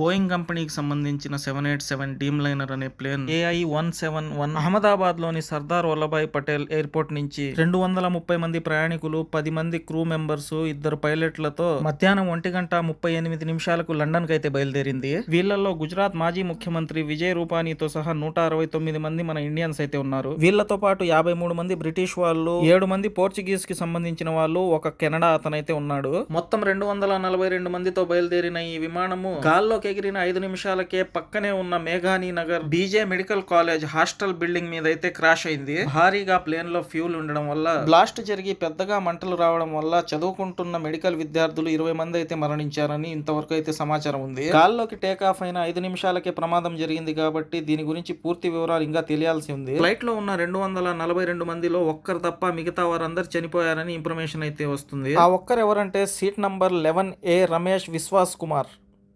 Boeing కంపెనీకి సంబంధించిన seven eight seven dreamliner అనే plane AI one seven one అహ్మదాబాద్లోని Sardar Vallabhbhai Patel airport నుంచి రెండు వందల ముప్పై మంది ప్రయాణికులు పది మంది క్రూ మెంబర్స్ ఇద్దరు పైలట్లతో మధ్యాహ్నం ఒంటి గంట ముప్పై ఎనిమిది నిమిషాలకు లండన్ కైతే అయితే బయలుదేరింది. వీళ్ళలో గుజరాత్ మాజీ ముఖ్యమంత్రి విజయ్ రూపానీతో సహా నూట అరవై తొమ్మిది మంది మన ఇండియన్స్ అయితే ఉన్నారు. వీళ్ళతో పాటు యాభై మూడు మంది బ్రిటిష్ వాళ్ళు ఏడు మంది పోర్చుగీస్కి సంబంధించిన వాళ్ళు ఒక కెనడా అతనైతే ఉన్నాడు. మొత్తం రెండు వందల నలభై రెండు మందితో బయలుదేరిన ఈ విమానము గాల్లో గాల్లోకి ఎగిరిన ఐదు నిమిషాలకే పక్కనే ఉన్న మేఘాని Nagar BJ medical college hostel building మీద అయితే క్రాష్ అయింది. భారీగా ప్లేన్లో ఫ్యూల్ ఉండడం వల్ల బ్లాస్ట్ జరిగి పెద్దగా మంటలు రావడం వల్ల చదువుకుంటున్న మెడికల్ విద్యార్థులు ఇరవై మంది అయితే మరణించారని ఇంతవరకు అయితే సమాచారం ఉంది. గాల్లోకి టేక్ ఆఫ్ అయిన ఐదు నిమిషాలకే ప్రమాదం జరిగింది కాబట్టి దీని గురించి పూర్తి వివరాలు ఇంకా తెలియాల్సి ఉంది. ఫ్లైట్లో ఉన్న రెండు వందల నలభై రెండు మందిలో ఒక్కరు తప్ప మిగతా వారందరూ చనిపోయారని ఇన్ఫర్మేషన్ అయితే వస్తుంది. ఆ ఒక్కరు ఎవరంటే seat number eleven A Ramesh Vishwas Kumar.